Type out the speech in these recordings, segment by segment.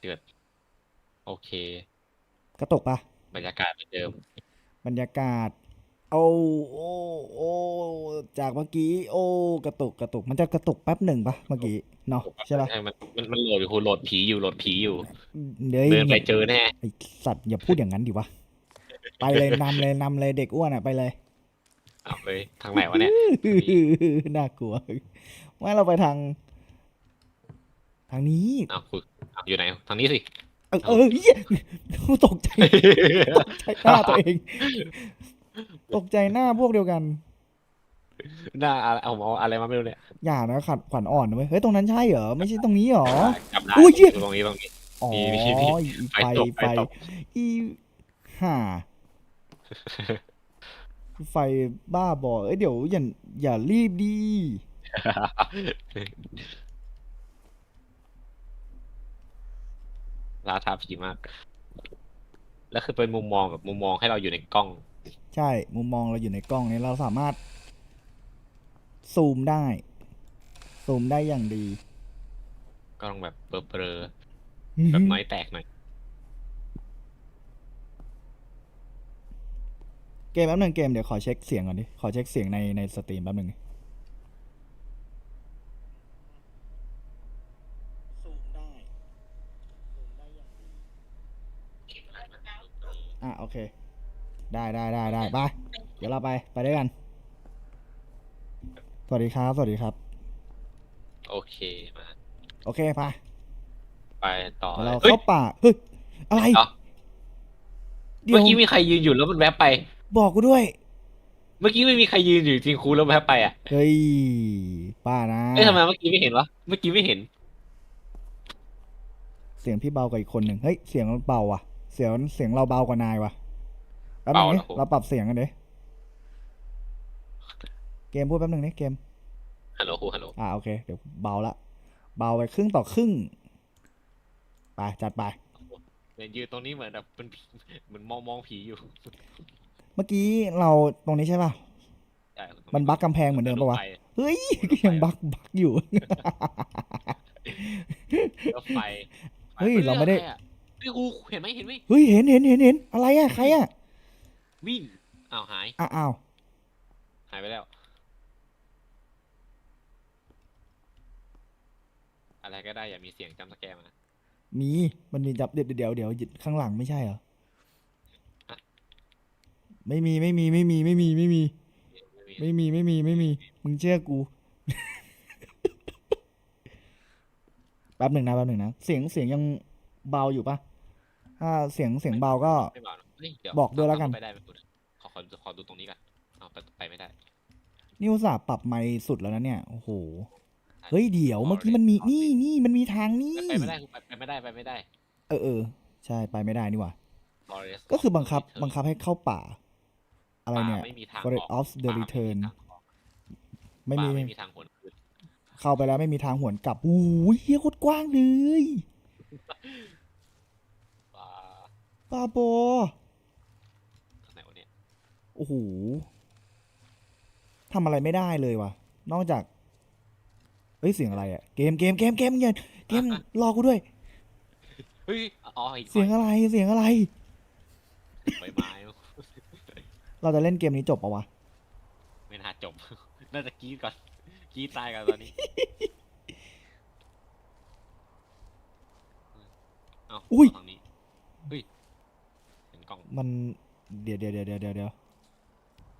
เดือด โอเค กระตุกปะบรรยากาศเหมือนเดิม บรรยากาศ โอ้โอ้โอ้จากเมื่อกี้ โอ้ กระตุกกระตุก มันจะกระตุกแป๊บหนึ่งปะเมื่อกี้เนาะใช่ปะใช่มันมันมันโหลดอยู่คุณโหลดผีอยู่โหลดผีอยู่เดี๋ยวเดินไปอย่าเจอแน่ไอสัตว์อย่าพูดอย่างนั้นดิวะไปเลยนำเลยนำเลยเด็กอ้วนอะไปเลยเอาเลยทางไหนวะเนี่ยน่ากลัวว่าเราไปทาง ทางนี้เอาคุณเอาอยู่ไหนทางนี้สิเออเออเหี้ยตกใจตกใจหน้าตัวเอง ตกใจหน้าพวกเดียวกัน หน้าอะไรเอาผมเอาอะไรมาไม่รู้เนี่ยอย่านะขัดขวัญอ่อนนะเว้ยเฮ้ยตรงนั้นใช่เหรอไม่ใช่ตรงนี้เหรอ จำได้อุ้ยเหี้ย ตรงนี้ตรงนี้ อ๋อมีมีมีอีไฟไฟตกไฟไฟตกอีห่าไฟบ้าบอเอ้ยเดี๋ยวอย่าอย่ารีบดี ลาทาผีมาก แล้วคือเป็นมุมมองแบบมุมมองให้เราอยู่ในกล้อง ใช่ มุมมองเราอยู่ในกล้องนี้เราสามารถ ซูมได้ ซูมได้อย่างดี ก็ต้องแบบเบลอๆแบบน้อยแตกหน่อย เกมแป๊บหนึงเกมเดี๋ยวขอเช็คเสียงก่อนดิ ขอเช็คเสียงในในสตรีมแป๊บหนึงซูมได้ ซูมได้อย่างดี อะโอเค ได้ได้ได้ได้ไปเดี๋ยวเราไปไปด้วยกัน สวัสดีครับ สวัสดีครับ โอเคมาโอเคไปไปต่อเดี๋ยวเราเฮ้ยเข้าป่าเฮ้ยอะไรเอ้าเดี๋ยเมื่วอกี้มีใครยืนอยู่แล้วมันแวบไป บอกกูด้วยเมื่อกี้ไม่มีใครยืนอยู่จริงครูแล้วแวบไปอะเฮ้ยป้านะเอ้ยทำไมเมื่อกี้ไม่เห็นวะเมื่อกี้ไม่เห็น เสียงพี่เบากว่าอีกคนหนึ่งเฮ้ยเสียงเราเบาว่ะ เสียงเสียงเราเบากว่านายว่ะแป๊บนึงเบาเหรดิอโหเราปรับเสียงกันดิเกมพูดแป๊บนึงดิเกม ฮัลโหลครูฮัลโหลอ่าโอเค เดี๋ยวเบาละ เบาไปครึ่งต่อครึ่ง ไป จัดไป เนี่ยยืนตรงนี้เหมือนแบบเป็นผีเหมือนมองมองผีอยู่เมื่อกี้เราตรงนี้ใช่ป่ะ ใช่มันบั๊กกำแพงเหมือนเดิมปะวะรถไฟเฮ้ยก็ยังบักบักอยู่รถไฟเฮ้ย เราไม่ได้ใครอะ เฮ้ยครูเห็นไหมเห็นไหมเฮ้ยเห็นเห็นเห็นเห็นอะไรอะใครอะวิ่งอ้าวหายอ้าวอ้าวหายไปแล้ว อะไรก็ได้อย่ามีเสียงจำสแกร์มามีมันมีจับเดี๋ยวเดี๋ยวเดี๋ยวข้างหลังไม่ใช่เหรอไม่มีไม่มีไม่มีไม่มีไม่มีไม่มี ไม่มีไม่มีไม่มี มึงเชื่อกูแป๊บหนึ่งนะแป๊บหนึ่งนะ เสียงเสียงยังเบาอยู่ปะ ถ้าเสียงเสียงเบาก็ ไม่เบาหรอกเฮ้ยเดี๋ยวบอกด้วยแล้วกัน ไปได้ไหมคุณขอขอขอดูตรงนี้ก่อนเอาไปไปไม่ได้นี่อุตส่าห์ปรับไมค์สุดแล้วนะเนี่ยโอ้โหเฮ้ยเดี๋ยวเมื่อกี้มันมีนี่นี่มันมีทางนี่ไปไม่ได้คุณไปไปไม่ได้ไปไม่ได้เออเออใช่ไปไม่ได้นี่หว่า Forest ก็คือบังคับ Return บังคับให้เข้าป่า อะไรเนี่ย ป่าไม่มีทาง Forest ออก of the ป่า Return ไม่ไม่มีมีทางออกป่าไม่มีทางหวนคืนเข้าไปแล้วไม่มีทางหวนกลับอู้ยเฮียโคตรกว้างเลยป่า บ้าบอทางไหนวะเนี่ยโอ้โหทำอะไรไม่ได้เลยว่ะนอกจากเฮ้ยเสียงอะไรอะเกมเกมเกมเกมเงินเกมรอกูด้วย เฮ้ยอ๋ออีกเสียงอะไรเสียงอะไร ใบไม้เราจะเล่นเกมนี้จบปะวะไม่น่าจบ น่าจะกรีดก่อนกรีดตายกันตอนนี้ เอ้าอุ้ยทางนี้เฮ้ยเห็นกล้อง มันเดี๋ยวเดี๋ยวเดี๋ยวเดี๋ยวเดี๋ยว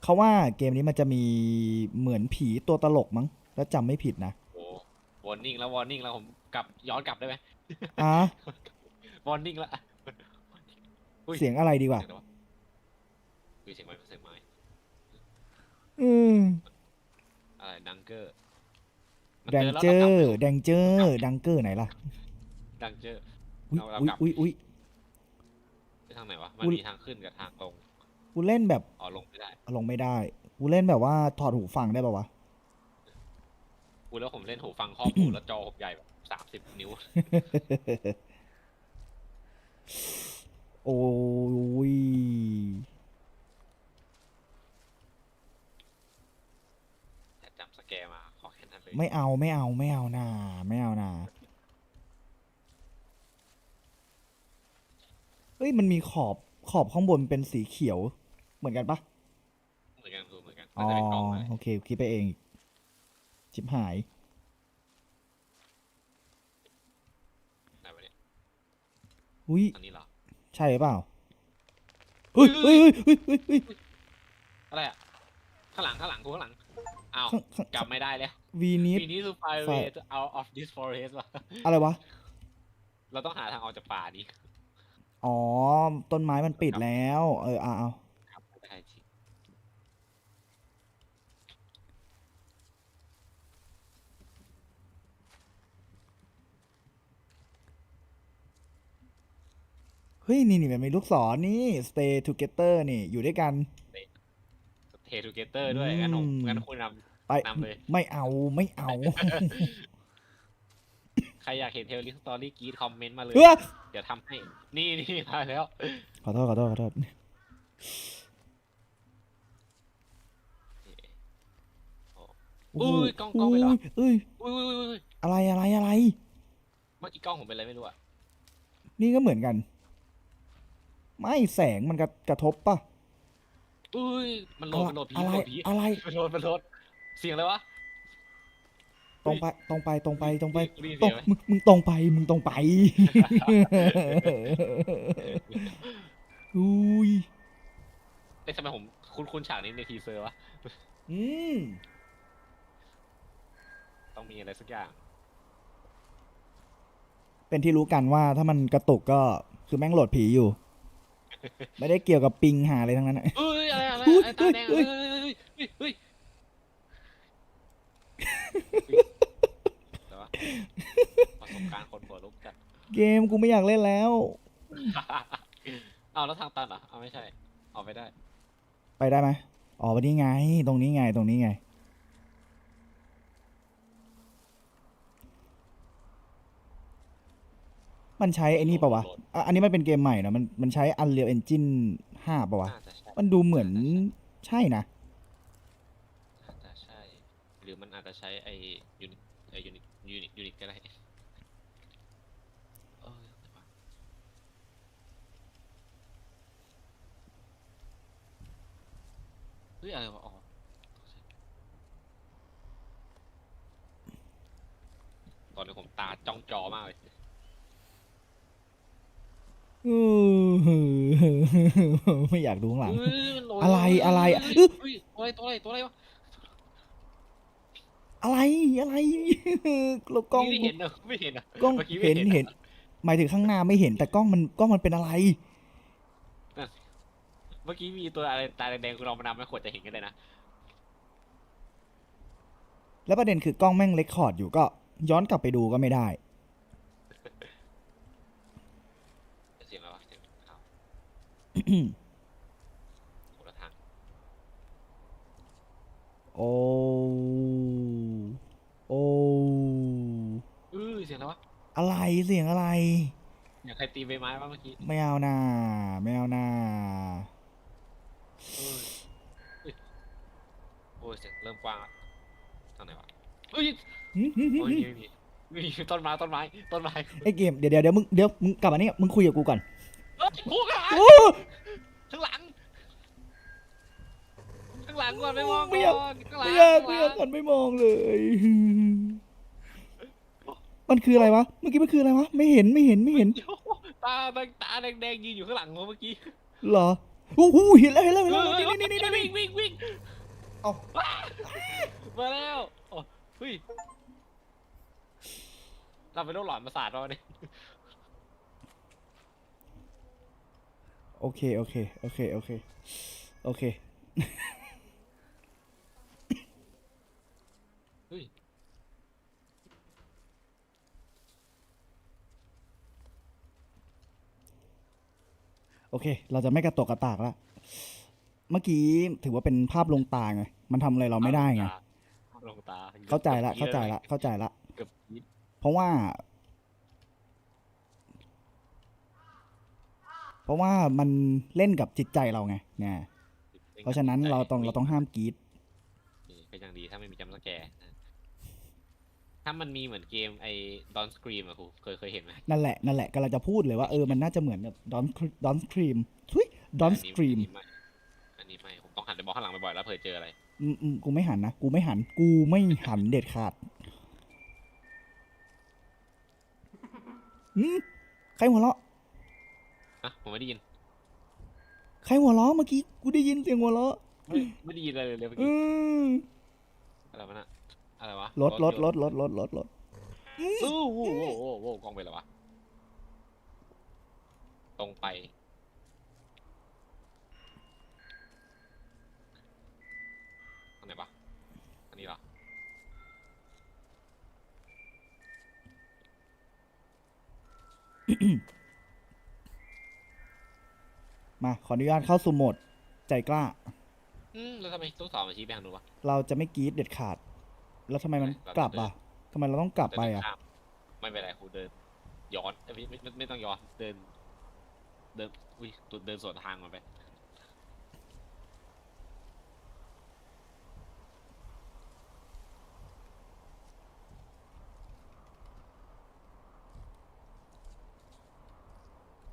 เขาว่าเกมนี้มันจะมีเหมือนผีตัวตลกมั้งแล้วจำไม่ผิดนะโอ้วอร์นิ่งแล้ววอร์นิ่งแล้วผมกลับย้อนกลับได้ไหมอะวอร์นิ่งแล้วอุ้ยเสียงอะไรดีกว่าเสียงอะไรวะอุ้ยเสียงไม้เสียงไม้อืมอะไรดังเกอร์แดงเจอร์แดงเจอร์ดังเกอร์ไหนล่ะดังเจอร์อุ้ยเราเราอุ้ยกลับอุ้ยอุ้ยไป ทางไหนวะ มันอุ๊ยมีทางขึ้นกับทางลงกูเล่นแบบอ๋อลงไม่ได้ลงไม่ได้ กูเล่นแบบว่าถอดหูฟังได้ป่าวะ กูแล้วผมเล่นหูฟังครอบหูแล้วจอผมใหญ่แบบสามสิบนิ้ว โอ้ยแต่จำสแกร์มาขอแค่นั้นเลย ไม่เอาไม่เอาไม่เอานาไม่เอานา เอ้ยมันมีขอบขอบข้างบนเป็นสีเขียว เหมือนกันปะเหมือนกันดูเหมือนกันอ๋น่าอจะเป็นกล่องอะไรโอเคคิดไปเองอีกชิบหาย ไหนวะเนี่ยอุ้ยอันนี้เหรอ ใช่หรือเปล่าเฮ้ยเฮ้ยเฮ้ยเฮ้ยเฮ้ยเฮ้ยอะไรอะ ข้างหลังข้างหลังกูข้างหลัง อ้าวข้างข้างกลับไม่ได้แล้ววีนิด ปีนี้คือ fire way out of this forest ว่ะ อะไรวะ เราต้องหาทางออกจากป่านี้ อ๋อ ต้นไม้มันปิดแล้ว เออเอาเอาครับไม่ได้จริงเฮ้ย นี่นี่มันมีลูกศรนี่ stay together นี่ อยู่ด้วยกัน เททูเกเตอร์ด้วยงั้นผมอืม งั้นคุณนไปนำเลย ไม่เอา ไม่เอาำใครอยากเห็นเทลลิสตอรี่กรีดคอมเมนต์มาเลยเฮ้ยเดี๋ยวทำให้ นี่นี่มาแล้ว ขอโทษขอโทษขอโทษอุ้ยกล้องกล้องไปเหรอเอ้ยอุ้ยอุ้ยอุ้ยอุ้ยอะไรอะไรอะไร เมื่อกี้กล้องผมเป็นอะไรไม่รู้อะนี่ก็เหมือนกัน ไม่แสงมันกระกระทบปะอุ้ยมันโหลดมันโหลดผีอะไรมันโหลดผีอะไรมันโหลดมันโหลดเสียงอะไรวะ ตรงไปตรงไปตรงไปตรงไปได้ยินตรเสีงยงไหมมึงมึงตรงไปมึงตรงไป อุ้ยเอ๊ะทำไมผมคุ้นคุ้นฉากนี้ในทีเซอร์วะ อืมต้องมีอะไรสักอย่าง เป็นที่รู้กันว่าถ้ามันกระตุกก็คือแม่งโหลดผีอยู่ ไม่ได้เกี่ยวกับปิงหาอะไรทั้งนั้นอะ เอ้ยอะไรอะไรอุ๊ยอะไรตาแดงเฮ้เฮ้ยยเฮ้ยเฮ้ยเฮ้ยแต่ว่า ประสบการณ์คนหัวลุกจัด เกมกูไม่อยากเล่นแล้ว เอาแล้วทางตันเหรอเอาไม่ใช่ เอาไม่ได้ ไปได้ไหมอ๋อวันนี้ไง ตรงนี้ไง ตรงนี้ไง มันใช้ไอ้นี่ปะวะอะอันนี้มันเป็นเกมใหม่เนอะมันมันใช้ Unreal Engine 5ปะวะ น่าจะใช่มันดูเหมือนใช่นะ น่าจะใช่ หรือมันอาจจะใช้ไอยูนิตไอยูนิตยูนิตยูนิตก็ได้เออแต่ว่าเฮ้ยอะไรวะอ๋อตอนนี้ผมตาจ้องจอมากเลยอือไม่อยากดูข้างหลัง เฮ้ยมันโหลดอะไรอะไรเฮ้ยเฮ้ยเฮ้ยตัวอะไรตัวอะไรตัวอะไรวะอะไรอะไรเรากล้องไม่เห็นเหรอไม่เห็นเหรอกล้องเมื่อกี้เห็ไม่นเห็นเห็น หมายถึงข้างหน้าไม่เห็นแต่กล้องมันกล้องมันเป็นอะไร เมื่อกี้มีตัวอะไรตาแดงๆคุณลองมานำไม่ขวดจะเห็นกันเลยนะ แล้วประเด็นคือกล้องแม่งเรคคอร์ดอยู่ก็ย้อนกลับไปดูก็ไม่ได้ เสียงอะไรวะเสียงข่าวคนละทางโอ้โอ้เออเสียงอะไรวะอะไรเสียงอะไร อยากใครตีใบไม้วะเมื่อกี้ ไม่เอานาไม่เอานาเออเฮ้ย โอ้ยเสียงเริ่มกว้างละทางไหนวะเฮ้ยหึหึหึโอ้ยหึมีมีมีต้นไม้ต้นไม้ต้นไม้ไอเกมเดี๋ยวเดี๋ยวเดี๋ยวมึงเดี๋ยวมึงกลับมานี่มึงคุยกับกูก่อนเฮ้ยโอ้ข้างหลังโอ้ข้างหลังข้างหลังก่อนไม่มองไม่อยากก่อนข้างหลังไม่อยากข้ไม่งอยากหันไม่มองเลย มันคืออะไรวะเมื่อกี้มันคืออะไรวะไม่เห็นไม่เห็นไม่เห็นตาแดงตาแดงๆยืนอยู่ข้างหลังผมเมื่อกี้เหรอ โอ้โหเห็นแล้วเห็นแล้วเห็นแล้วนี่นี่นี่นี่วิ่งวิ่งวิ่งเอามาแล้วโอ้เฮ้ยเราเป็นโรคหลอนประสาทเราเนี่ยโอเคโอเคโอเคโอเคโอเค เฮ้ย โอเค เราจะไม่กระตกกระตากละ เมื่อกี้ถือว่าเป็นภาพลวงตาไง มันทำอะไรเราไม่ได้ไง ลงตาเข้าใจละ เข้าใจละ เข้าใจละ เกือบกรี๊ดเพราะว่า เพราะว่ามันเล่นกับจิตใจเราไง เนี่ย เพราะฉะนั้นเราต้องเราต้องห้ามกรีดนี่เป็นอย่างดีถ้าไม่มีจำสแกร์นะ ถ้ามันมีเหมือนเกมไอ้ดอนสกรีมอะครูเคยเคยเห็นไหมนั่นแหละนั่นแหละกำลังจะพูดเลยว่าเออมันน่าจะเหมือนแบบดอนดอนสตรีมทุยดอนสตรีมอันนี้ไม่อันนี้ไม่ผมต้องหันไปมองข้างหลังบ่อยๆแล้วเผื่อเจออะไรอืมอืมกูไม่หันนะกูไม่หัน กูไม่หันเด็ดขาดอืมใครหัวเราะฮะผมไม่ได้ยิน ใครหัวเราะเมื่อกี้กูได้ยินเสียงหัวเราะไม่ไม่ได้ยินอะไรเลยเมื่ออืกี้มอะไรวะน่ะ อะไรวะรถรถรถรถรถรถรถอู้โว้โว้โว้โว้กล้องไปแล้ววะ ตรงไป อันไหนวะ อันนี้เหรอ มาขออนุญาตเข้าสู่โหมด ใจกล้า อืม แล้วทำไมต้องสอนมาชี้ไปทางนู้นวะ เราจะไม่กรีดเด็ดขาด แล้วทำไมมันกลับอะทำไมเราต้องกลับไปอะเดินข้ามไม่เป็นไรครูเดิน ย้อนเอ้ยไม่ไม่ไม่ไม่ต้องย้อนเดิน เดินอุ้ยตัวเดินสวนทางมันไป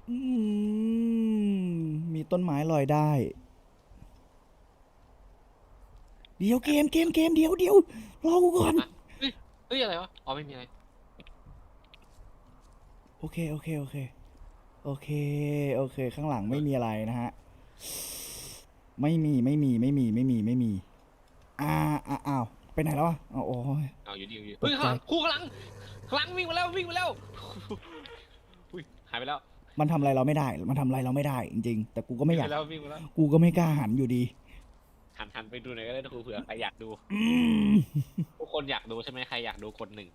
อืมมีต้นไม้ลอยได้ เดี๋ยวเกมเกมเกมเดี๋ยวเดี๋ยวรอกูก่อนเฮ้ยอะไรวะ อ๋อไม่มีอะไร โอเคโอเคโอเค โอเค โอเค ข้างหลังไม่มีอะไรนะฮะ ไม่มีไม่มีไม่มีไม่มีไม่มีอ่าอ่าอ้าวไปไหนแล้วอะอ้าวโอ้ย เอาอยู่ดีอยู่ดีตกใจเฮ้ยข้างหลังครูข้างหลังข้างหลังวิ่งมาแล้ววิ่งมาแล้ว อุ้ยหายไปแล้วมันทำอะไรเราไม่ได้ มันทำอะไรเราไม่ได้จริงๆ แต่กูก็ไม่วิ่งอยากไปแล้ววิ่งมาแล้ว กูก็ไม่กล้าหันอยู่ดี หันหันไปดูหน่อยก็ได้นะครูเผื่อใครอยากดูอืมทุกคนอยากดูใช่ไหมใครอยากดูคนหนึ่ง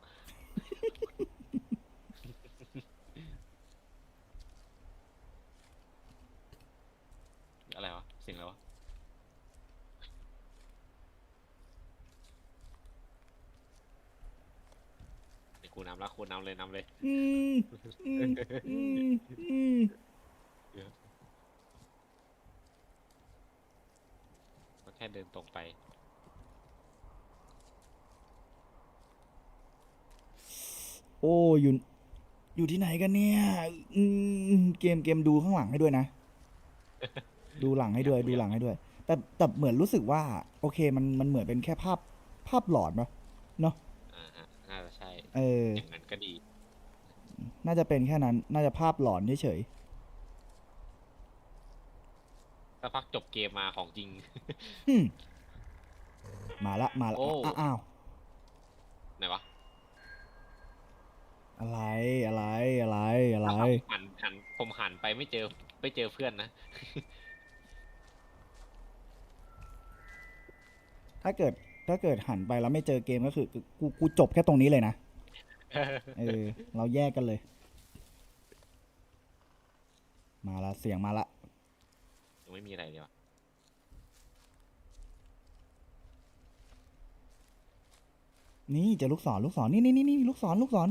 อะไรวะเสียงอะไรวะ เดี๋ยวครูนำแล้วครูนำเลยนำเลย อืมอืมอืมอืม ก็ แค่เดินตรงไป โอ้อยู่อยู่ที่ไหนกันเนี่ยอืมเกมเกมดูข้างหลังให้ด้วยนะ ดูหลังให้ด้วยดูหลังให้ด้วย แต่แต่เหมือนรู้สึกว่า โอเคมันมันเหมือนเป็นแค่ภาพภาพหลอนเนาะอ่าฮะน่าจะใช่เอออย่างนั้นก็ดี น่าจะเป็นแค่นั้น น่าจะภาพหลอนเฉย ถ้าพักจบเกมมาของจริงๆอืมมาละมาละโอ้อ้าวอ้าว ไหนวะอะไรอะไรอะไรอะไร หันหันผมหันไปไม่เจอไม่เจอเพื่อนนะ ถ้าเกิดถ้าเกิดหันไปแล้วไม่เจอเกมก็คือกูกูจบแค่ตรงนี้เลยนะเออ เราแยกกันเลย มาละเสียงมาละ ยังไม่มีอะไรเลยวะนี่เจะลูกศรลูกศรนี่นี่นี่นี่ลูกศรลูกศร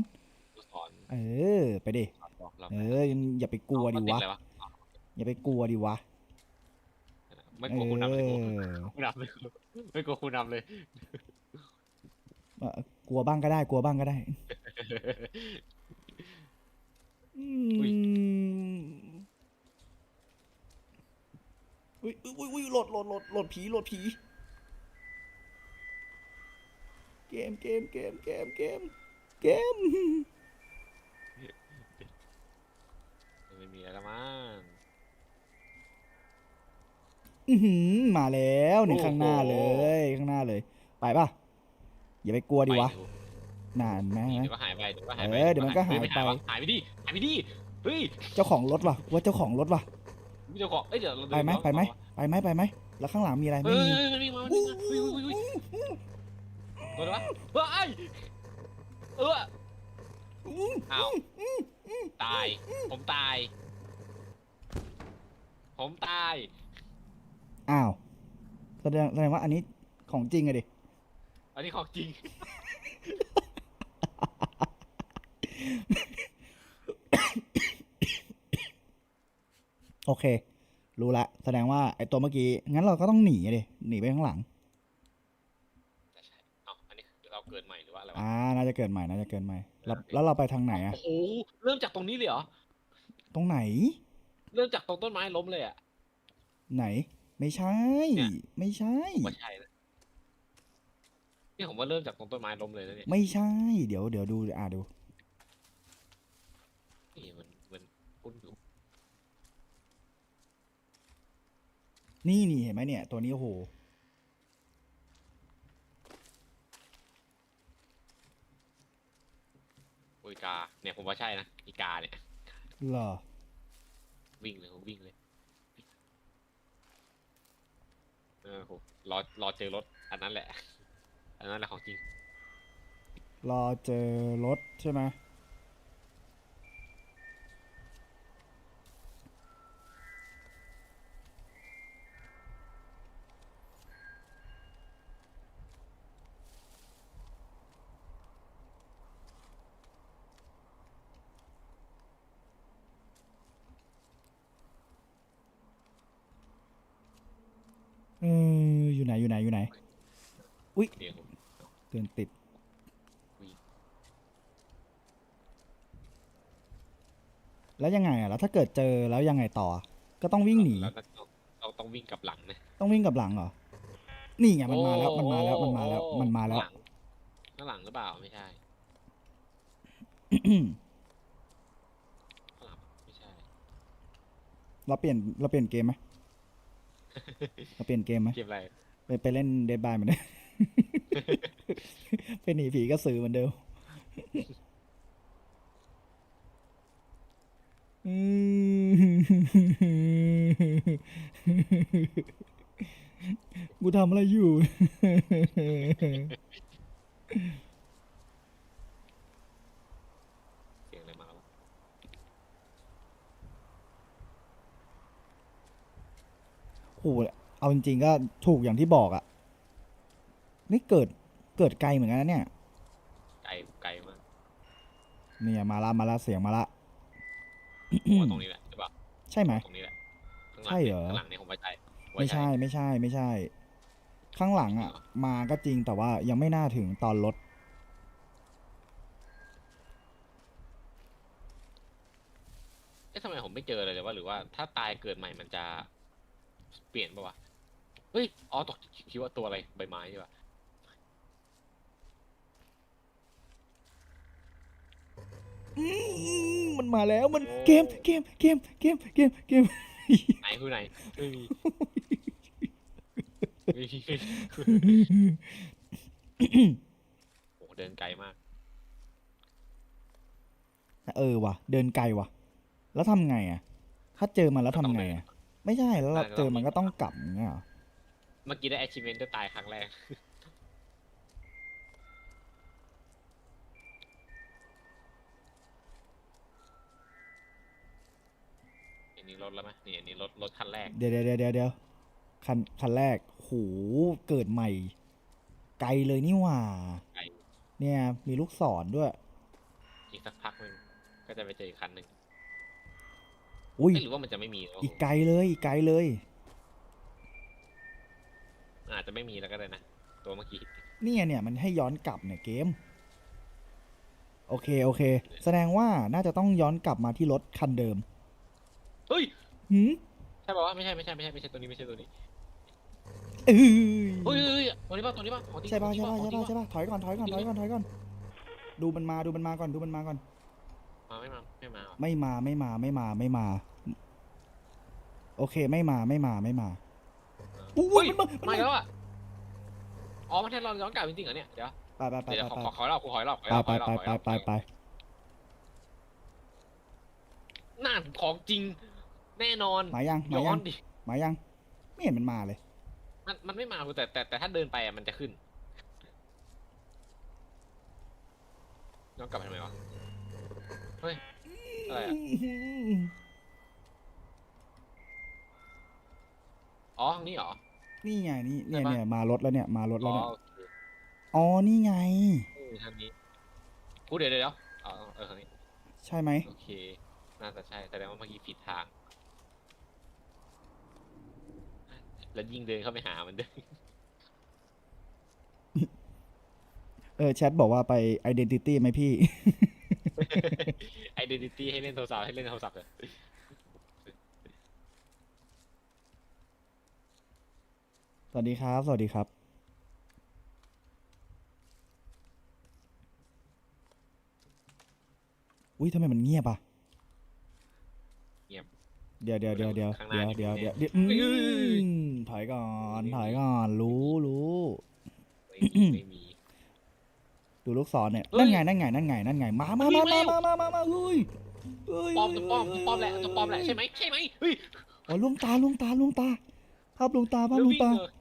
ลูกศรเออ ไปดิบอกเราเอออย่าไปกลัวดิวะเอาติอะไรวะอย่าไปกลัวดิวะไม่เอกลัวคุณนำเลยอคุณนำเลยไม่กลัวคุณนำเลย เอ่อกลัวบ้างก็ได้ กลัวบ้างก็ได้อือุ๊ยม อุ้ยอุ้ยอุ้ยอุ้ยโหลดโหลดโหลดโหลดผีโหลดผี เกมเกมเกมเกมเกมเกมไม่มีอะไรแล้วมั้งอื้อหือมาแล้วนี่โอ้โหข้างหน้าเลยข้างหน้าเลย ไปป่ะ อย่าไปกลัวดิวะ ไปนานไหมเดี๋ยวก็หายไปเดี๋ยวก็หายไปเออเดี๋ยวมันก็หายไปม่วะหายไปดิหายไปดิเฮ้ย เจ้าของรถว่ะว่าเจ้าของรถว่ะ มีเจ้าของเอ้ยเดี๋ยวเราไปไหมเดินไปไหมต่อไปไหมไปไหมแล้วข้างหลังมีอะไรเฮ้ไม่ยมีเฮ้ยมันวิ่งมามันวิ่งมาเฮ้ยเฮ้ยเฮ้ยเฮ้ยตัวอะไรวะเฮ้ยเอออ้าวตาย ผมตาย ผมตาย อ้าวแสดงแสดงว่าอันนี้ของจริงอะดิอันนี้ของจริง โอเค รู้ละ แสดงว่าไอ้ตัวเมื่อกี้ งั้นเราก็ต้องหนีอะดิหนีไปข้างหลังใช่ใช่เอาอันนี้เราเกิดใหม่หรือว่าอะไรวะอ่า น่าจะเกิดใหม่ น่าจะเกิดใหม่ แล้วแล้วเราไปทางไหนอะ โอ้โหเริ่มจากตรงนี้เลยเหรอ ตรงไหน เริ่มจากตรงต้นไม้ล้มเลยอะ ไหน ไม่ใช่ เนี่ย ไม่ใช่ผมว่าใช่นะนี่ผมว่าเริ่มจากตรงต้นไม้ล้มเลยนะเนี่ย ไม่ใช่ เดี๋ยวเดี๋ยวดู อ่าดู นี่มันมันคุ้นอยู่ นี่นี่เห็นไหมเนี่ย ตัวนี้โอ้โหโอ้ยกา เนี่ยผมว่าใช่นะอีกาเนี่ย เหรอ วิ่งเลยผมวิ่งเลย เออผมรอรอเจอรถ อันนั้นแหละ อันนั้นแหละของจริง รอเจอรถใช่ไหม ออยู่ไหนอยู่ไหนอยู่ไหนเดี๋ยวผมเตือนติดวิ่งแล้วยังไงอะแล้วถ้าเกิดเจอแล้วยังไงต่อ ก็ต้องวิ่งหนีแล้วก็ต้องเราต้องวิ่งกลับหลังนะต้องวิ่งกลับหลังเหรอ นี่ไงมันมาแล้วมันมาแล้วมันมาแล้วโอ้มันมาแล้วข้งหงข้างหลังหรือเปล่าไม่ใช่ข้างหลังไม่ใช่ เราเปลี่ยนเราเปลี่ยนเกมไหม เราเปลี่ยนเกมไหม เกมอะไร ไปไปเล่นเดดบายเหมือนเดิมเป็นหนีผีก็สือเหมือนเดิมอืมกูทำอะไรอยู่ เสียงอะไรมาแล้วโอ้โห เอาจริงๆก็ถูกอย่างที่บอกอะนี่เกิดเกิดไกลเหมือนกันนะเนี่ย ไกลไกลมากเนี่ยมาละมาละเสียงมาละ ผมว่าตรงนี้แหละหรือเปล่าใช่ไหม ตรงนี้แหละข้างหลังใช่เหรอ ข้างหลังเนี่ยผมไว้ใจว้ไม่ใจใช่ไม่ใช่ไม่ใช่ ข้างหลังอะมาก็จริงแต่ว่ายังไม่น่าถึงตอนรถเอ๊ะทำไมผมไม่เจอเลยเลยวะหรือว่าถ้าตายเกิดใหม่มันจะเปลี่ยนปะวะ เฮ้ย อ๋อตกคิดว่าตัวอะไร ใบไม้ใช่ปะอืมมันมาแล้วมันเกมเกมเกมเกมเกมเกมไหนคือไหน ไม่มี ไม่มีไม่มีโอ้โหเดินไกลมาก เออว่ะ เดินไกลว่ะ แล้วทำไงอะ ถ้าเจอมันแล้วทำไงอะ ไม่ใช่แล้วเราเจอมันก็ต้องกลับอย่างเงี้ยเหรอ เมื่อกี้ได้ achievement ด้วยตายครั้งแรก อันนี้รถแล้วไหมนี่อันนี้รถรถคันแรกเดี๋ยวเดี๋ยวเดี๋ยวเดี๋ยวเดี๋ยวคันคันแรกโหเกิดใหม่ ไกลเลยนี่หว่า ไกล เนี่ยมีลูกศรด้วย อีกสักพักหนึ่งก็จะไปเจออีกคันหนึ่งอุ้ย เอ๊ะหรือว่ามันจะไม่มีวะอีกไกลเลยอีกไกลเลย อาจจะไม่มีแล้วก็ได้นะ ตัวเมื่อกี้เนี่ยเนี่ยมันให้ย้อนกลับเนี่ยเกม โอเคโอเค แสดงว่าน่าจะต้องย้อนกลับมาที่รถคันเดิมเฮ้ยหืมใช่ป่าวะไม่ใช่ไม่ใช่ไม่ใช่ไม่ใช่ตัวนี้ไม่ใช่ตัวนี้เอ้ยเฮ้ยเฮ้ยเฮ้ยตัวนี้ป่ะตัวนี้ป่ะของจริงใช่ป่ะของจใช่ริงป่ะใช่ป่ะของจริงใช่ป่ะถอยก่อนถอยก่อนถอยก่อนถอยก่อน ดูมันมาดูมันมาก่อนดูมันมาก่อนมาไม่มาไม่มาว่ะไม่มาไม่มาไม่มาไม่มา โอเคไม่มาไม่มาไม่มา อุ้เฮ้ยยมันมามาแล้วอะอ๋อมันให้เราย้อนกลับจริงๆเหรอเนี่ยเดี๋ยวไปไปไปเดี๋ยวไปขอไปขอขอรอบขอรอบขอไปรอบไปขอรอบไปไปไปไปหน้าของจริง แน่นอนมายังมาย้อยันงดิมายัง ไม่เห็นมันมาเลย มันมันไม่มากูแต่แต่แต่ถ้าเดินไปอะมันจะขึ้นย้อนกลับไปทำไมวะเฮ้ยอะไรอะ อ๋อทางนี้เหรอ นี่ไงนี่เนี่ยใช่ปะ เนี่ยมารถแล้วเนี่ยมารถอ๋แล้วอเนี่ยโอเคอ๋อนี่ไง เออทางนี้กูเดี๋ยวเดี๋ยวเดี๋ยวอ๋อเออทางนี้ใช่ไหมโอเค น่าจะใช่แสดงว่าเมื่อกี้ผิดทาง แล้วยิ่งเดินเข้าไปหามันด้วยเออแชทบอกว่าไป identity ไหมพี่ identity ให้เล่นโทรศัพท์ให้เล่นโทรศัพท์เลย สวัสดีครับ สวัสดีครับ อุ้ยทำไมมันเงียบอะเงียบเดี๋ยวเดี๋ยวเดี๋ยวเดี๋ยวข้างหน้าเดี๋ยวนี่เดี๋ยวมีเดี๋ยวเดี๋ยวเอ้ยอืมถอยก่อนถอยก่อน รู้รู้ ไม่มีไม่มี ดูลูกศรเนี่ยเฮ้ยนั่นไง นั่นไง นั่นไง นั่นไง มามาวิ่มางแล้มาวมามามาเฮ้ยเฮ้ยปลอมตัวปลอมตัวปลอมแหละตัวปลอมแหละใช่ไหมใช่ไหมเฮ้ยโอ้ยลวงตาลวงตาลวงตาภาพลวงตาภาพแล้วลวงวิ่งตา เลยโห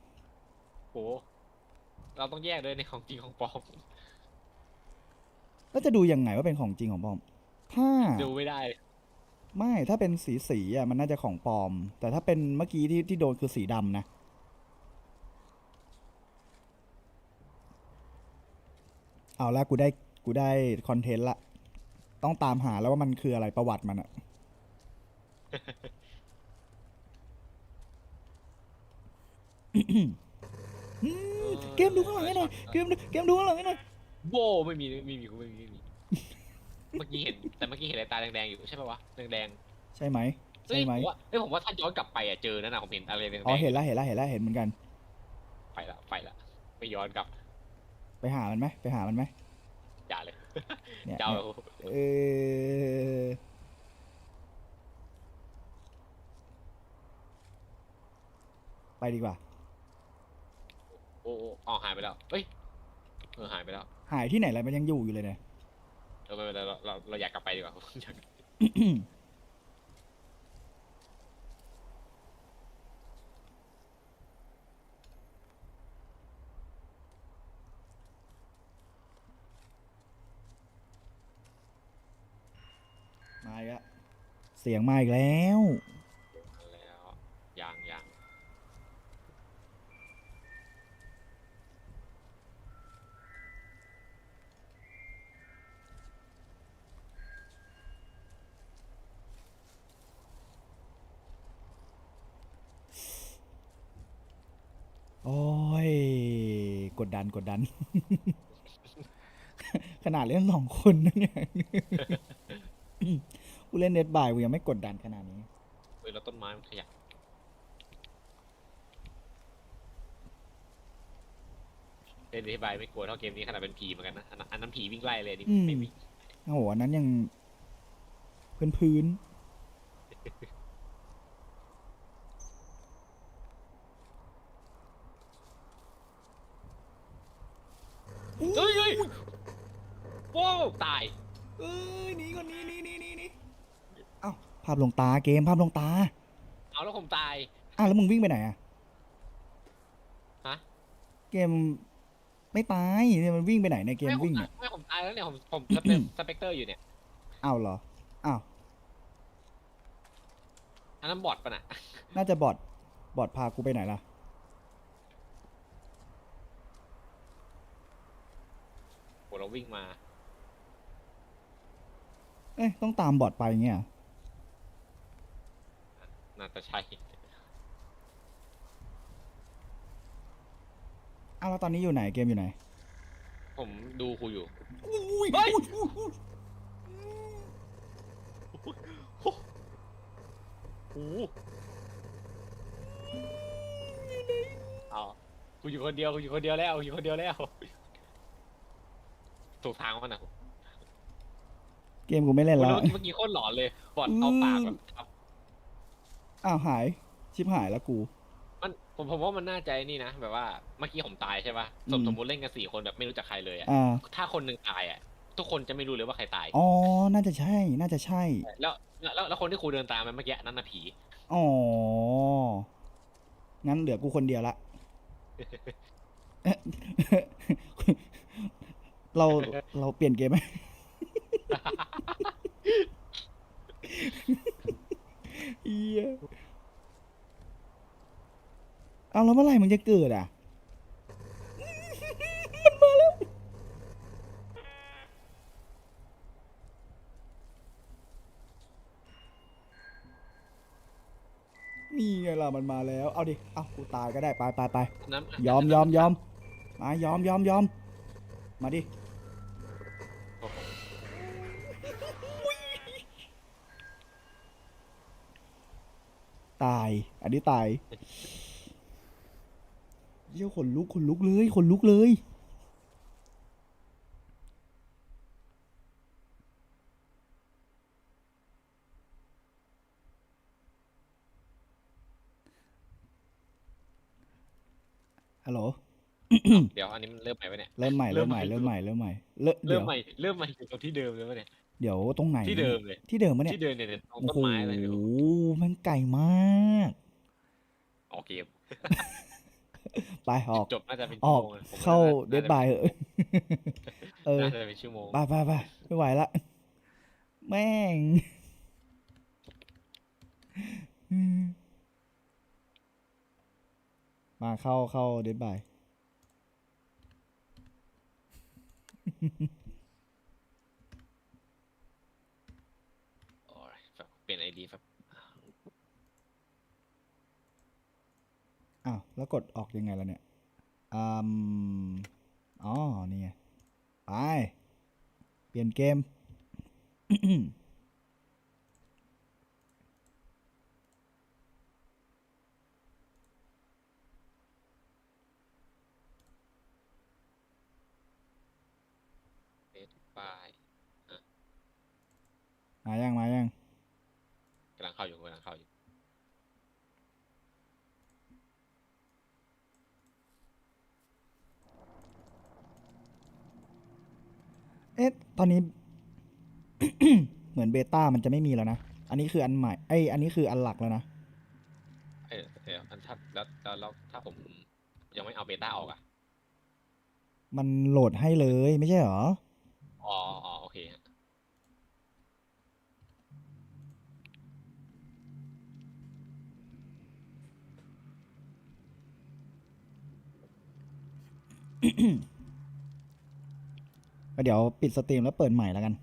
เราต้องแยกด้วยในของจริงของปลอม แล้วจะดูยังไงว่าเป็นของจริงของปลอม ถ้าดูไม่ได้ไม่ถ้าเป็นสีสีอะมันน่าจะของปลอม แต่ถ้าเป็นเมื่อกี้ที่ที่โดนคือสีดำนะเอาละกูได้กูได้คอนเทนต์ละต้องตามหาแล้วว่ามันคืออะไรประวัติมันอะ เกมดูข้างหลังให้หน่อยเกมดูเกมดูข้างหลังให้หน่อยโบไม่มีไม่มีไม่มีไม่มีเมื่อกี้เห็นแต่เมื่อกี้เห็นอะไรตาแดงๆอยู่ใช่ปะวะแดงใช่ไหมๆใช่ไหมเฮ้ยผมว่าเฮ้ยผมว่าถ้าย้อนกลับไปอะเจอนั่นนะผมเห็นอะไรแดงๆอ๋อเห็นละเห็นละเห็นละเห็นเหมือนกัน ไปละไปละไม่ย้อนกลับไปหามันไหมไปหามันไหมอย่าเลยเนี่ยเจ้าเนี่ยเออไปดีกว่าโอ้โอ้อ๋อหายไปแล้วเฮ้ยเออหายไปแล้วหายที่ไหนอะไรมันยังอยู่อยู่เลยเนี่ยเออไม่เป็นไรเราเราเราอยากกลับไปดีกว่า อยากมาอีกแล้วเสียงมาอีกแล้วแล้ว ดดันกดดัน ขนาดเล่นสองคนนะเนี่ยกูเล่นเน็ตบายกูยังไม่กดดันขนาดนี้เฮ้ยแล้วต้นไม้มันขยับเล่นอธิบายไม่กลัวเท่าเกมนี้ขนาดเป็นผีเหมือนกันนะอันนั้นอันนั้นผีวิ่งไล่เลยอันนี่อืมไม่มีโอ้โหอันนั้นยังพื้นพื้น เฮ้ยเฮ้ยโว้วตาย เอ้ยหนีก่อนหนีหนีหนีหนีหนีเอ้าภาพลงตาเกมภาพลงตาเอาแล้วผมตายอ้าวแล้วมึงวิ่งไปไหนอะฮะ เกมไม่ตายเนี่ยมันวิ่งไปไหนในยเกมไม่ผมวิ่งตายอะไม่ผมตายแล้วเนี่ยผมผมสเปกสเปกเตอร์อยู่เนี่ยอ้าวเหรออ้าวอันนั้นบอทปะน่ะน่าจะบอดบอดพากูไปไหนล่ะโหเราวิ่งมา เอ้ยต้องตามบอดไปอย่างเงี้ยเหรอน่าจะใช่อ้าวแล้วตอนนี้อยู่ไหนเกมอยู่ไหนผมดูครูอยู่ อุ้ยเฮ้ยโอ้โหเอากูอยู่คนเดียวกูอยู่คนเดียวแล้วกูอยู่คนเดียวแล้วถูกทางมันนะ เกมกูไม่เล่นเมื่แล้วอกี้เมื่อกี้โคตรหลอนเลยบอดเอาปากแบบทับอ้าวหาย ชิบหายแล้วกู มันผมผมว่ามันน่าใจนี่นะแบบว่าเมื่อกี้ผมตายใช่ป่ะสมอืมสมมติเล่นกันสี่คนแบบไม่รู้จักใครเลยอะอ่าถ้าคนหนึ่งตายอะทุกคนจะไม่รู้เลยว่าใครตาย อ๋อ น่าจะใช่ น่าจะใช่แล้วแล้ว แล้วแล้วคนที่ครูเดินตามมันเมื่อกี้นั่นน่ะผี อ๋อ งั้นเหลือกูคนเดียวละ เรา เราเปลี่ยนเกมไหม เอียเอาแล้วเมื่อไหร่มึงจะเกิดอะ มันมาแล้ว นี่ไงล่ะมันมาแล้ว เอาดิ เอากูตายก็ได้ ไปไปไปนั้นยอมยอมยอมมายอมยอมยอมมาดิ ตาย อันนี้ตายเยี่ยขนลุกขนลุกเลยขนลุกเลย ฮัลโหล เดี๋ยวอันนี้มันเริ่มใหม่ไปเนี่ย เริ่มใหม่เริ่เริ่มมใหใหม่ม่เริ่มใหม่เริ่มใหม่เริ่มเริ่เดี๋มยวใหม่ เริ่มใหม่อยู่ตรงที่เดิมเลยวะเนี่ย เดี๋ยวตรงไหนที่เดิมเลยที่เดิมมะเนี่ยที่เดิมเนี่ยเนี่ยตรงโอ้ต้นโหไม้อะไรไม่รู้แมันไก่มาก ออกเกมไปออก จบน่าจะเป็นอชั่วอกโมงอะผมว่เข้าน่เดดบายเหอะเออน่าจะเป็นชั่วโมง ไปไปไปไม่ไหวละ แม่งมาเข้าเข้าเดดบาย โอ้ยแบบ เปลี่ยนไอดีแบบอ้าวแล้วกดออกยังไงล่ะเนี่ยอืมอ๋อ นี่ไง ไป เปลี่ยนเกมเดดบาย มายัง มายังกำลัง เข้าอยู่กำลังเข้าอยู่เอ๊ะตอนนี้ เหมือนเบต้ามันจะไม่มีแล้วนะ อันนี้คืออันใหม่ไอยอันนี้คืออันหลักแล้วนะ เออเอออันถ้าแล้วแล้วแล้วถ้าผมยังไม่เอาเบต้าออกอะมันโหลดให้เลยไม่ใช่เหรอ อ๋ออ๋อโอเคฮะ ก็เดี๋ยวปิดสตรีมแล้วเปิดใหม่แล้วกัน